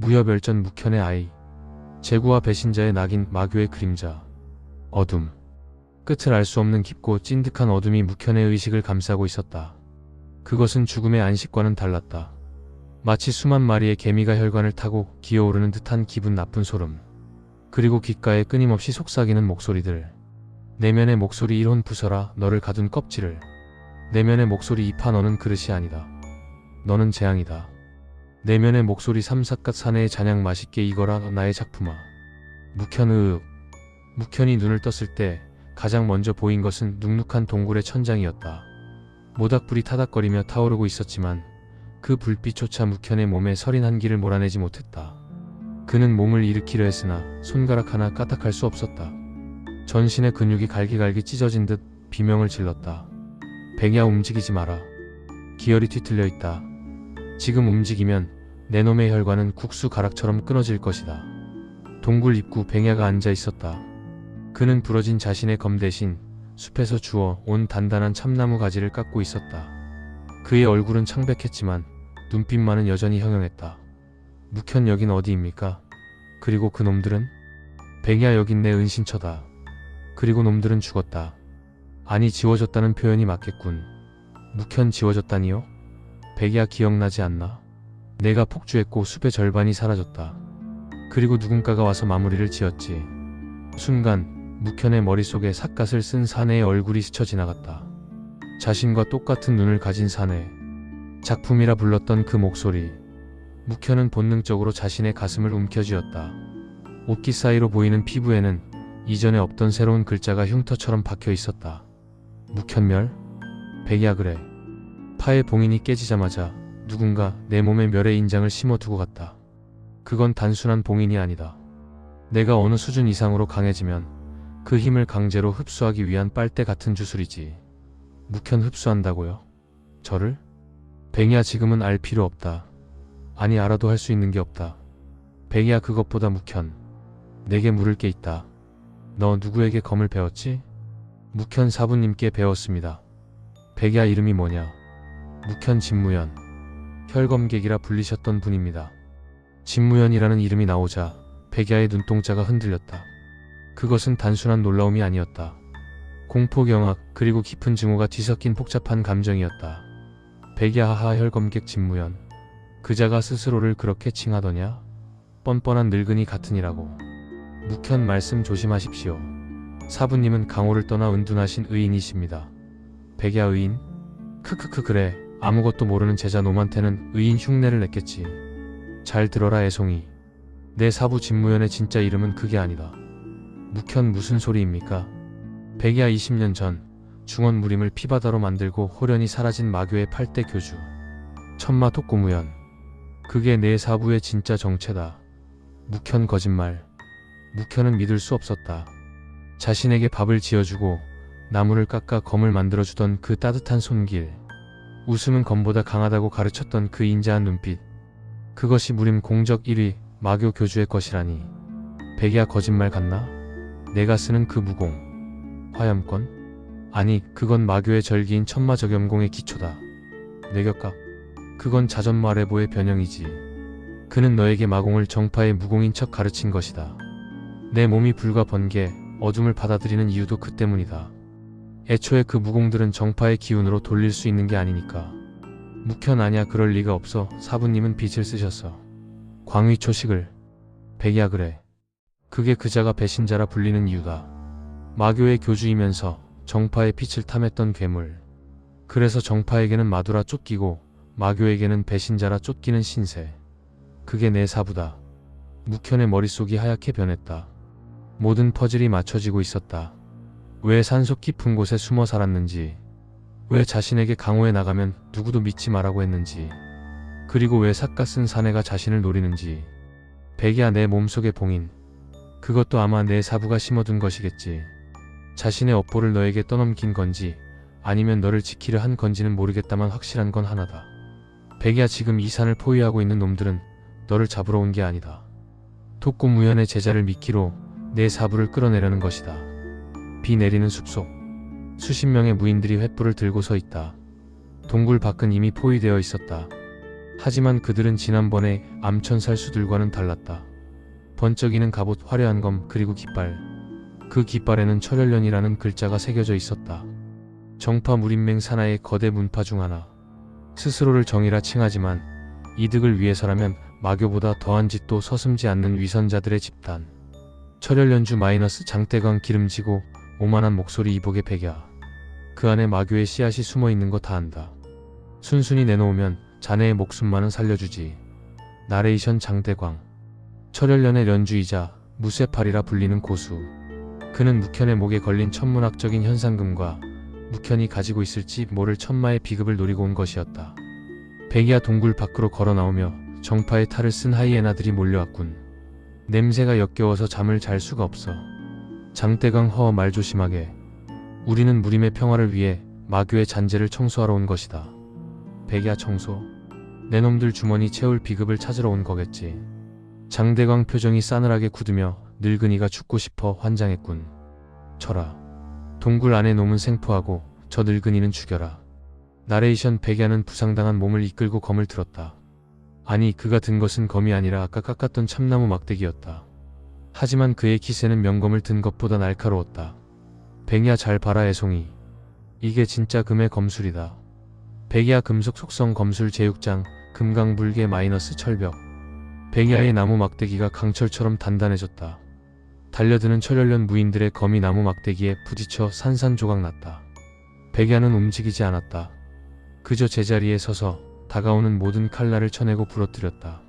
무협열전 묵현의 아이 제구와 배신자의 낙인 마교의 그림자 어둠 끝을 알 수 없는 깊고 찐득한 어둠이 묵현의 의식을 감싸고 있었다. 그것은 죽음의 안식과는 달랐다. 마치 수만 마리의 개미가 혈관을 타고 기어오르는 듯한 기분 나쁜 소름. 그리고 귓가에 끊임없이 속삭이는 목소리들. 내면의 목소리 일혼 부서라 너를 가둔 껍질을. 내면의 목소리 이파 너는 그릇이 아니다. 너는 재앙이다. 내면의 목소리 삼삿갓 사내의 잔향 맛있게 익어라 나의 작품아. 묵현의 묵현이 눈을 떴을 때 가장 먼저 보인 것은 눅눅한 동굴의 천장이었다. 모닥불이 타닥거리며 타오르고 있었지만 그 불빛조차 묵현의 몸에 서린 한기를 몰아내지 못했다. 그는 몸을 일으키려 했으나 손가락 하나 까딱할 수 없었다. 전신의 근육이 갈기갈기 찢어진 듯 비명을 질렀다. 백야 움직이지 마라. 기혈이 뒤틀려 있다. 지금 움직이면 내 놈의 혈관은 국수 가락처럼 끊어질 것이다. 동굴 입구 백야가 앉아 있었다. 그는 부러진 자신의 검 대신 숲에서 주워 온 단단한 참나무 가지를 깎고 있었다. 그의 얼굴은 창백했지만 눈빛만은 여전히 형형했다. 묵현 여긴 어디입니까? 그리고 그 놈들은? 백야 여긴 내 은신처다. 그리고 놈들은 죽었다. 아니 지워졌다는 표현이 맞겠군. 묵현 지워졌다니요? 백야 기억나지 않나? 내가 폭주했고 숲의 절반이 사라졌다. 그리고 누군가가 와서 마무리를 지었지. 순간 묵현의 머릿속에 삿갓을 쓴 사내의 얼굴이 스쳐 지나갔다. 자신과 똑같은 눈을 가진 사내. 작품이라 불렀던 그 목소리. 묵현은 본능적으로 자신의 가슴을 움켜쥐었다. 옷깃 사이로 보이는 피부에는 이전에 없던 새로운 글자가 흉터처럼 박혀 있었다. 묵현멸? 백야 그래. 파의 봉인이 깨지자마자 누군가 내 몸에 멸의 인장을 심어두고 갔다. 그건 단순한 봉인이 아니다. 내가 어느 수준 이상으로 강해지면 그 힘을 강제로 흡수하기 위한 빨대 같은 주술이지. 묵현 흡수한다고요? 저를? 뱅이야 지금은 알 필요 없다. 아니 알아도 할 수 있는 게 없다. 뱅이야 그것보다 묵현. 내게 물을 게 있다. 너 누구에게 검을 배웠지? 묵현 사부님께 배웠습니다. 백야 이름이 뭐냐? 묵현 진무현. 혈검객이라 불리셨던 분입니다. 진무현이라는 이름이 나오자 백야의 눈동자가 흔들렸다. 그것은 단순한 놀라움이 아니었다. 공포 경악 그리고 깊은 증오가 뒤섞인 복잡한 감정이었다. 백야하하 혈검객 진무현. 그자가 스스로를 그렇게 칭하더냐? 뻔뻔한 늙은이 같으니라고. 묵현 말씀 조심하십시오. 사부님은 강호를 떠나 은둔하신 의인이십니다. 백야 의인? 크크크 그래 아무것도 모르는 제자 놈한테는 의인 흉내를 냈겠지. 잘 들어라 애송이. 내 사부 진무현의 진짜 이름은 그게 아니다. 묵현 무슨 소리입니까? 백야 20년 전 중원 무림을 피바다로 만들고 호련히 사라진 마교의 8대 교주. 천마 독고무현. 그게 내 사부의 진짜 정체다. 묵현 거짓말. 묵현은 믿을 수 없었다. 자신에게 밥을 지어주고 나무를 깎아 검을 만들어주던 그 따뜻한 손길. 웃음은 검보다 강하다고 가르쳤던 그 인자한 눈빛. 그것이 무림 공적 1위 마교 교주의 것이라니. 백야 거짓말 같나? 내가 쓰는 그 무공. 화염권? 아니 그건 마교의 절기인 천마적염공의 기초다. 뇌격각. 그건 자전마레보의 변형이지. 그는 너에게 마공을 정파의 무공인 척 가르친 것이다. 내 몸이 불과 번개, 어둠을 받아들이는 이유도 그 때문이다. 애초에 그 무공들은 정파의 기운으로 돌릴 수 있는 게 아니니까. 묵현 아냐 그럴 리가 없어 사부님은 빛을 쓰셨어. 광위 초식을. 백야 그래. 그게 그자가 배신자라 불리는 이유다. 마교의 교주이면서 정파의 빛을 탐했던 괴물. 그래서 정파에게는 마두라 쫓기고 마교에게는 배신자라 쫓기는 신세. 그게 내 사부다. 묵현의 머릿속이 하얗게 변했다. 모든 퍼즐이 맞춰지고 있었다. 왜 산속 깊은 곳에 숨어 살았는지, 왜 자신에게 강호에 나가면 누구도 믿지 말라고 했는지, 그리고 왜 삿갓쓴 사내가 자신을 노리는지, 백이야 내 몸속의 봉인, 그것도 아마 내 사부가 심어둔 것이겠지. 자신의 업보를 너에게 떠넘긴 건지, 아니면 너를 지키려 한 건지는 모르겠다만 확실한 건 하나다. 백이야 지금 이 산을 포위하고 있는 놈들은 너를 잡으러 온 게 아니다. 독고무연의 제자를 미끼로 내 사부를 끌어내려는 것이다. 비 내리는 숲속. 수십 명의 무인들이 횃불을 들고 서 있다. 동굴 밖은 이미 포위되어 있었다. 하지만 그들은 지난번에 암천 살수들과는 달랐다. 번쩍이는 갑옷, 화려한 검, 그리고 깃발. 그 깃발에는 철혈련이라는 글자가 새겨져 있었다. 정파 무림맹 산하의 거대 문파 중 하나. 스스로를 정이라 칭하지만 이득을 위해서라면 마교보다 더한 짓도 서슴지 않는 위선자들의 집단. 철혈연주 마이너스 장대강 기름지고 오만한 목소리 이복의 백야. 그 안에 마교의 씨앗이 숨어 있는 거 다 안다. 순순히 내놓으면 자네의 목숨만은 살려주지. 나레이션 장대광. 철혈련의 연주이자 무쇠팔이라 불리는 고수. 그는 묵현의 목에 걸린 천문학적인 현상금과 묵현이 가지고 있을지 모를 천마의 비급을 노리고 온 것이었다. 백이야 동굴 밖으로 걸어 나오며 정파의 탈을 쓴 하이에나들이 몰려왔군. 냄새가 역겨워서 잠을 잘 수가 없어. 장대강 허 말 조심하게. 우리는 무림의 평화를 위해 마교의 잔재를 청소하러 온 것이다. 백야 청소? 내 놈들 주머니 채울 비급을 찾으러 온 거겠지. 장대광 표정이 싸늘하게 굳으며 늙은이가 죽고 싶어 환장했군. 쳐라. 동굴 안에 놈은 생포하고 저 늙은이는 죽여라. 나레이션 백야는 부상당한 몸을 이끌고 검을 들었다. 아니 그가 든 것은 검이 아니라 아까 깎았던 참나무 막대기였다. 하지만 그의 기세는 명검을 든 것보다 날카로웠다. 백야 잘 봐라 애송이. 이게 진짜 금의 검술이다. 백야 금속 속성 검술 제육장 금강불개 마이너스 철벽. 백야의 나무 막대기가 강철처럼 단단해졌다. 달려드는 철혈련 무인들의 검이 나무 막대기에 부딪혀 산산조각 났다. 백야는 움직이지 않았다. 그저 제자리에 서서 다가오는 모든 칼날을 쳐내고 부러뜨렸다.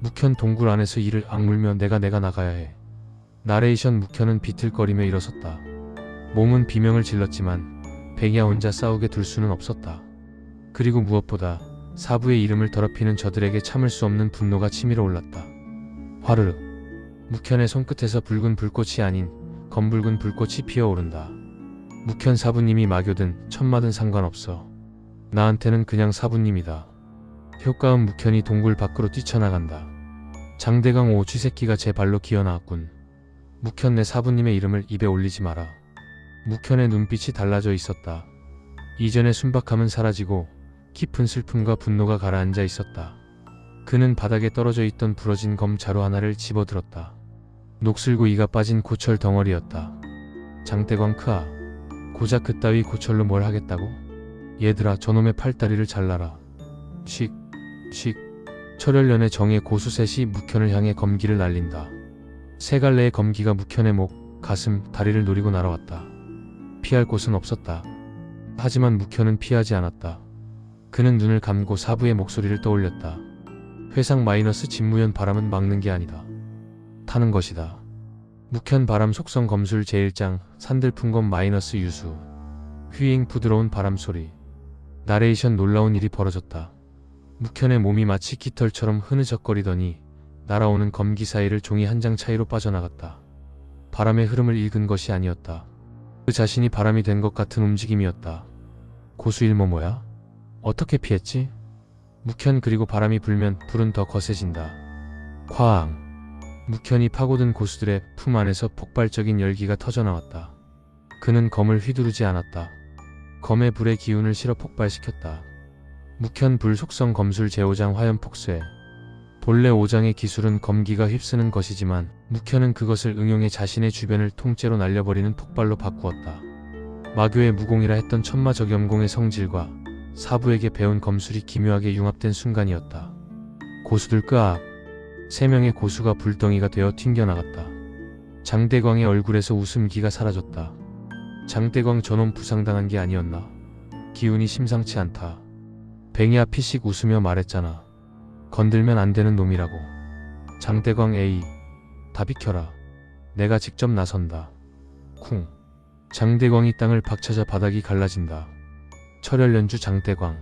묵현 동굴 안에서 이를 악물며 내가 내가 나가야 해. 나레이션 묵현은 비틀거리며 일어섰다. 몸은 비명을 질렀지만 백야 혼자 싸우게 둘 수는 없었다. 그리고 무엇보다 사부의 이름을 더럽히는 저들에게 참을 수 없는 분노가 치밀어 올랐다. 화르르. 묵현의 손끝에서 붉은 불꽃이 아닌 검붉은 불꽃이 피어오른다. 묵현 사부님이 마교든 천마든 상관없어. 나한테는 그냥 사부님이다. 효과음 묵현이 동굴 밖으로 뛰쳐나간다. 장대강 오 쥐새끼가 제 발로 기어나왔군. 묵현 내 사부님의 이름을 입에 올리지 마라. 묵현의 눈빛이 달라져 있었다. 이전의 순박함은 사라지고 깊은 슬픔과 분노가 가라앉아 있었다. 그는 바닥에 떨어져 있던 부러진 검 자루 하나를 집어들었다. 녹슬고 이가 빠진 고철 덩어리였다. 장대광 크아. 고작 그따위 고철로 뭘 하겠다고? 얘들아 저놈의 팔다리를 잘라라. 칙, 칙. 철혈련의 정의 고수 셋이 묵현을 향해 검기를 날린다. 세 갈래의 검기가 묵현의 목, 가슴, 다리를 노리고 날아왔다. 피할 곳은 없었다. 하지만 묵현은 피하지 않았다. 그는 눈을 감고 사부의 목소리를 떠올렸다. 회상 마이너스 진무연 바람은 막는 게 아니다. 타는 것이다. 묵현 바람 속성 검술 제1장 산들풍검 마이너스 유수 휘잉 부드러운 바람 소리 나레이션 놀라운 일이 벌어졌다. 묵현의 몸이 마치 깃털처럼 흐느적거리더니 날아오는 검기 사이를 종이 한 장 차이로 빠져나갔다. 바람의 흐름을 읽은 것이 아니었다. 그 자신이 바람이 된 것 같은 움직임이었다. 고수 일모 뭐야? 어떻게 피했지? 묵현 그리고 바람이 불면 불은 더 거세진다. 쾅. 묵현이 파고든 고수들의 품 안에서 폭발적인 열기가 터져나왔다. 그는 검을 휘두르지 않았다. 검의 불의 기운을 실어 폭발시켰다. 묵현 불 속성 검술 제5장 화염 폭쇠. 본래 5장의 기술은 검기가 휩쓰는 것이지만 묵현은 그것을 응용해 자신의 주변을 통째로 날려버리는 폭발로 바꾸었다. 마교의 무공이라 했던 천마 적염공의 성질과 사부에게 배운 검술이 기묘하게 융합된 순간이었다. 고수들 끄악. 세 명의 고수가 불덩이가 되어 튕겨나갔다. 장대광의 얼굴에서 웃음기가 사라졌다. 장대광 저놈 부상당한 게 아니었나. 기운이 심상치 않다. 뱅이야 피식 웃으며 말했잖아. 건들면 안 되는 놈이라고. 장대광 에이. 다 비켜라. 내가 직접 나선다. 쿵. 장대광이 땅을 박차자 바닥이 갈라진다. 철혈 연주 장대광.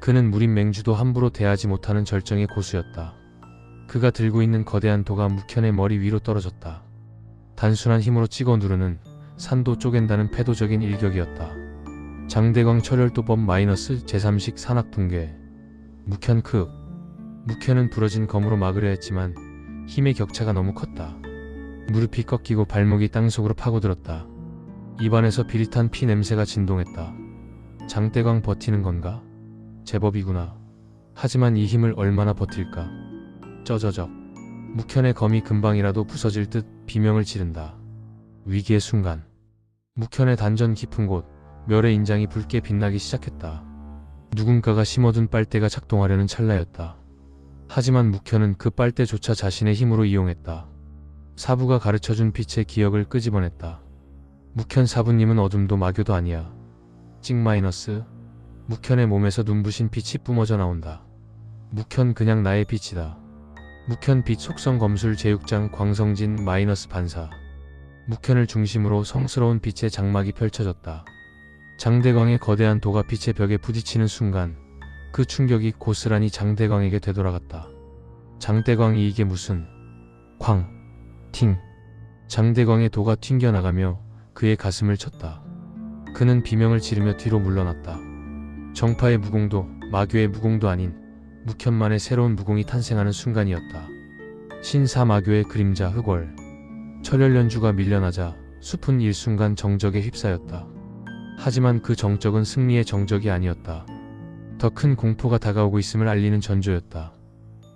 그는 무린 맹주도 함부로 대하지 못하는 절정의 고수였다. 그가 들고 있는 거대한 도가 묵현의 머리 위로 떨어졌다. 단순한 힘으로 찍어 누르는 산도 쪼갠다는 패도적인 일격이었다. 장대광 철혈도법 마이너스 제3식 산악붕괴 묵현 크 묵현은 부러진 검으로 막으려 했지만 힘의 격차가 너무 컸다. 무릎이 꺾이고 발목이 땅속으로 파고들었다. 입안에서 비릿한 피 냄새가 진동했다. 장대광 버티는 건가? 제법이구나. 하지만 이 힘을 얼마나 버틸까? 쩌저적. 묵현의 검이 금방이라도 부서질 듯 비명을 지른다. 위기의 순간. 묵현의 단전 깊은 곳, 멸의 인장이 붉게 빛나기 시작했다. 누군가가 심어둔 빨대가 작동하려는 찰나였다. 하지만 묵현은 그 빨대조차 자신의 힘으로 이용했다. 사부가 가르쳐준 빛의 기억을 끄집어냈다. 묵현 사부님은 어둠도 마교도 아니야. 찍 마이너스. 묵현의 몸에서 눈부신 빛이 뿜어져 나온다. 묵현 그냥 나의 빛이다. 묵현 빛 속성 검술 제육장 광성진 마이너스 반사. 묵현을 중심으로 성스러운 빛의 장막이 펼쳐졌다. 장대광의 거대한 도가 빛의 벽에 부딪히는 순간 그 충격이 고스란히 장대광에게 되돌아갔다. 장대광이 이게 무슨 광, 팅. 장대광의 도가 튕겨나가며 그의 가슴을 쳤다. 그는 비명을 지르며 뒤로 물러났다. 정파의 무공도 마교의 무공도 아닌 묵현만의 새로운 무공이 탄생하는 순간이었다. 신사 마교의 그림자 흑월. 철혈 연주가 밀려나자 숲은 일순간 정적에 휩싸였다. 하지만 그 정적은 승리의 정적이 아니었다. 더 큰 공포가 다가오고 있음을 알리는 전조였다.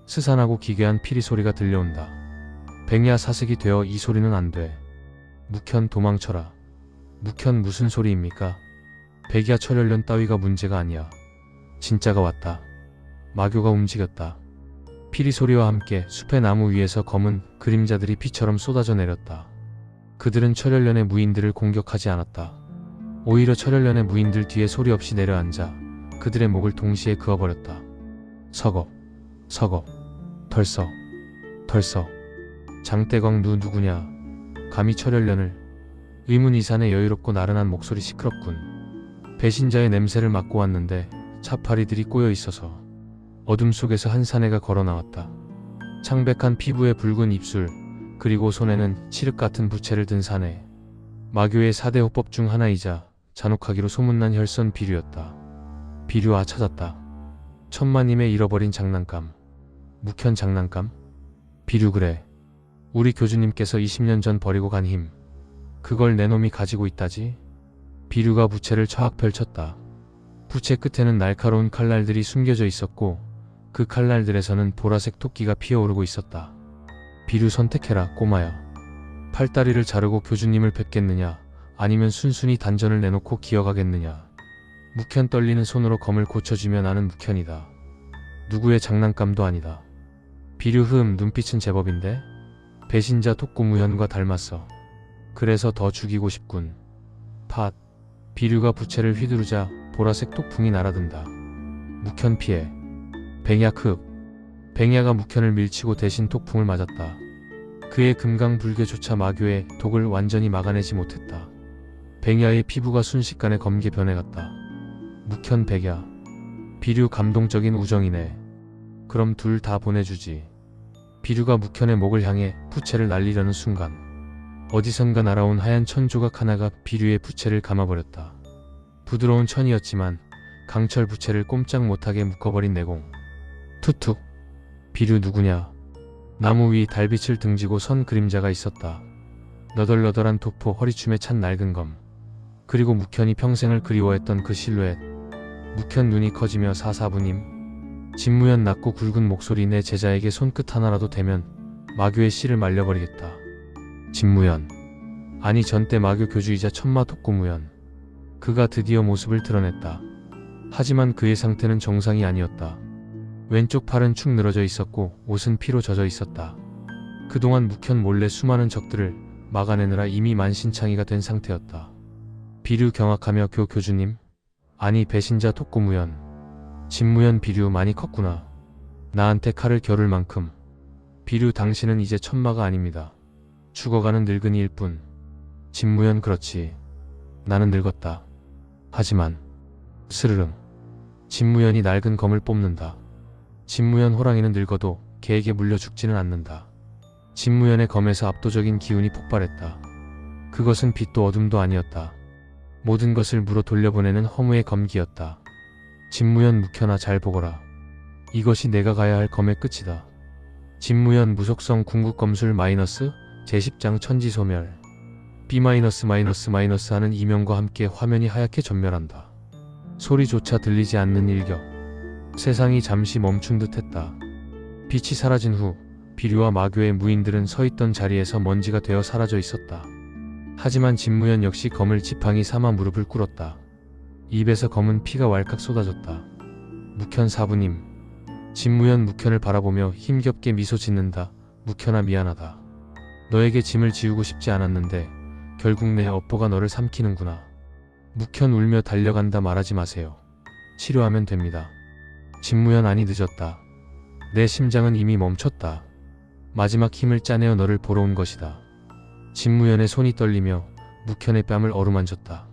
스산하고 기괴한 피리 소리가 들려온다. 백야 사색이 되어 이 소리는 안 돼. 묵현 도망쳐라. 묵현 무슨 소리입니까? 백야 철혈련 따위가 문제가 아니야. 진짜가 왔다. 마교가 움직였다. 피리 소리와 함께 숲의 나무 위에서 검은 그림자들이 피처럼 쏟아져 내렸다. 그들은 철혈련의 무인들을 공격하지 않았다. 오히려 철혈련의 무인들 뒤에 소리 없이 내려앉아 그들의 목을 동시에 그어버렸다. 서거, 서거, 털서, 털서. 장대광 누 누구냐? 감히 철혈련을 의문 이산의 여유롭고 나른한 목소리 시끄럽군. 배신자의 냄새를 맡고 왔는데 차파리들이 꼬여 있어서 어둠 속에서 한 사내가 걸어 나왔다. 창백한 피부에 붉은 입술, 그리고 손에는 칠흑 같은 부채를 든 사내. 마교의 4대 호법 중 하나이자 잔혹하기로 소문난 혈선 비류였다. 비류아 찾았다. 천마님의 잃어버린 장난감. 묵현 장난감? 비류 그래. 우리 교주님께서 20년 전 버리고 간 힘. 그걸 내 놈이 가지고 있다지? 비류가 부채를 처악 펼쳤다. 부채 끝에는 날카로운 칼날들이 숨겨져 있었고 그 칼날들에서는 보라색 토끼가 피어오르고 있었다. 비류 선택해라 꼬마야. 팔다리를 자르고 교주님을 뵙겠느냐 아니면 순순히 단전을 내놓고 기어가겠느냐. 묵현 떨리는 손으로 검을 고쳐주며 나는 묵현이다. 누구의 장난감도 아니다. 비류 흠 눈빛은 제법인데? 배신자 독고무현과 닮았어. 그래서 더 죽이고 싶군. 팟. 비류가 부채를 휘두르자 보라색 폭풍이 날아든다. 묵현 피해. 백야 흡. 백야가 묵현을 밀치고 대신 폭풍을 맞았다. 그의 금강불개조차 마교의 독을 완전히 막아내지 못했다. 백야의 피부가 순식간에 검게 변해갔다. 묵현 백야. 비류 감동적인 우정이네. 그럼 둘 다 보내주지. 비류가 묵현의 목을 향해 부채를 날리려는 순간 어디선가 날아온 하얀 천 조각 하나가 비류의 부채를 감아버렸다. 부드러운 천이었지만 강철 부채를 꼼짝 못하게 묶어버린 내공. 툭툭. 비류 누구냐. 나무 위 달빛을 등지고 선 그림자가 있었다. 너덜너덜한 도포 허리춤에 찬 낡은 검. 그리고 묵현이 평생을 그리워했던 그 실루엣. 묵현 눈이 커지며 사사부님. 진무현 낮고 굵은 목소리 내 제자에게 손끝 하나라도 대면 마교의 씨를 말려버리겠다. 진무현. 아니 전때 마교 교주이자 천마 독고무현. 그가 드디어 모습을 드러냈다. 하지만 그의 상태는 정상이 아니었다. 왼쪽 팔은 축 늘어져 있었고 옷은 피로 젖어 있었다. 그동안 묵현 몰래 수많은 적들을 막아내느라 이미 만신창이가 된 상태였다. 비류 경악하며 교 교주님? 아니 배신자 독고무현. 진무현 비류 많이 컸구나. 나한테 칼을 겨룰 만큼. 비류 당신은 이제 천마가 아닙니다. 죽어가는 늙은이일 뿐. 진무현 그렇지. 나는 늙었다. 하지만 스르릉. 진무현이 낡은 검을 뽑는다. 진무현 호랑이는 늙어도 개에게 물려 죽지는 않는다. 진무현의 검에서 압도적인 기운이 폭발했다. 그것은 빛도 어둠도 아니었다. 모든 것을 물어 돌려보내는 허무의 검기였다. 진무현 묵현아 잘 보거라. 이것이 내가 가야 할 검의 끝이다. 진무현 무속성 궁극검술 마이너스 제10장 천지소멸 B 하는 이명과 함께 화면이 하얗게 전멸한다. 소리조차 들리지 않는 일격. 세상이 잠시 멈춘 듯 했다. 빛이 사라진 후 비류와 마교의 무인들은 서 있던 자리에서 먼지가 되어 사라져 있었다. 하지만 진무현 역시 검을 지팡이 삼아 무릎을 꿇었다. 입에서 검은 피가 왈칵 쏟아졌다. 묵현 사부님. 진무현 묵현을 바라보며 힘겹게 미소 짓는다. 묵현아 미안하다. 너에게 짐을 지우고 싶지 않았는데 결국 내 업보가 너를 삼키는구나. 묵현 울며 달려간다 말하지 마세요. 치료하면 됩니다. 진무현 아니 늦었다. 내 심장은 이미 멈췄다. 마지막 힘을 짜내어 너를 보러 온 것이다. 진무현의 손이 떨리며 묵현의 뺨을 어루만졌다.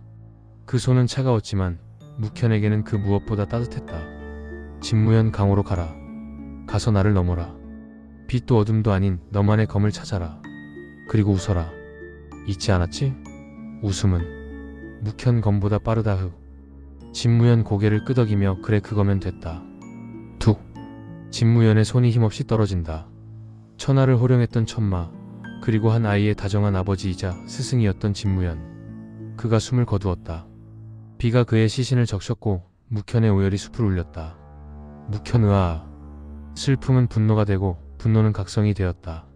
그 손은 차가웠지만 묵현에게는 그 무엇보다 따뜻했다. 진무현 강호로 가라. 가서 나를 넘어라. 빛도 어둠도 아닌 너만의 검을 찾아라. 그리고 웃어라. 잊지 않았지? 웃음은 묵현 검보다 빠르다 흑. 진무현 고개를 끄덕이며 그래 그거면 됐다. 툭. 진무현의 손이 힘없이 떨어진다. 천하를 호령했던 천마, 그리고 한 아이의 다정한 아버지이자 스승이었던 진무현. 그가 숨을 거두었다. 비가 그의 시신을 적셨고 묵현의 오열이 숲을 울렸다. 묵현 으아. 슬픔은 분노가 되고 분노는 각성이 되었다.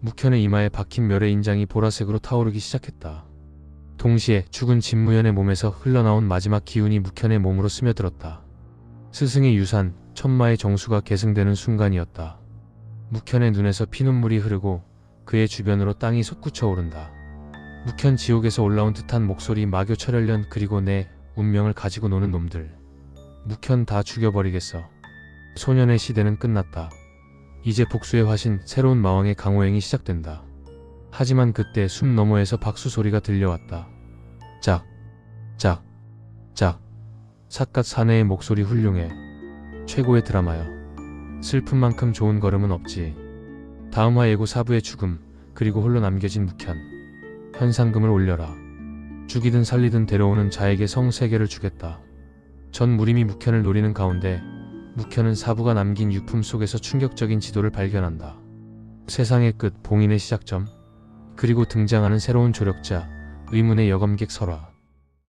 묵현의 이마에 박힌 멸의 인장이 보라색으로 타오르기 시작했다. 동시에 죽은 진무현의 몸에서 흘러나온 마지막 기운이 묵현의 몸으로 스며들었다. 스승의 유산, 천마의 정수가 계승되는 순간이었다. 묵현의 눈에서 피눈물이 흐르고 그의 주변으로 땅이 솟구쳐 오른다. 묵현 지옥에서 올라온 듯한 목소리 마교 철혈련 그리고 내 운명을 가지고 노는 놈들. 묵현 다 죽여버리겠어. 소년의 시대는 끝났다. 이제 복수의 화신 새로운 마왕의 강호행이 시작된다. 하지만 그때 숨 너머에서 박수 소리가 들려왔다. 짝, 짝, 짝. 삿갓 사내의 목소리 훌륭해. 최고의 드라마야. 슬픔만큼 좋은 걸음은 없지. 다음화 예고 사부의 죽음, 그리고 홀로 남겨진 묵현. 현상금을 올려라. 죽이든 살리든 데려오는 자에게 성세 개를 주겠다. 전 무림이 묵현을 노리는 가운데 묵현은 사부가 남긴 유품 속에서 충격적인 지도를 발견한다. 세상의 끝 봉인의 시작점, 그리고 등장하는 새로운 조력자, 의문의 여검객 설화.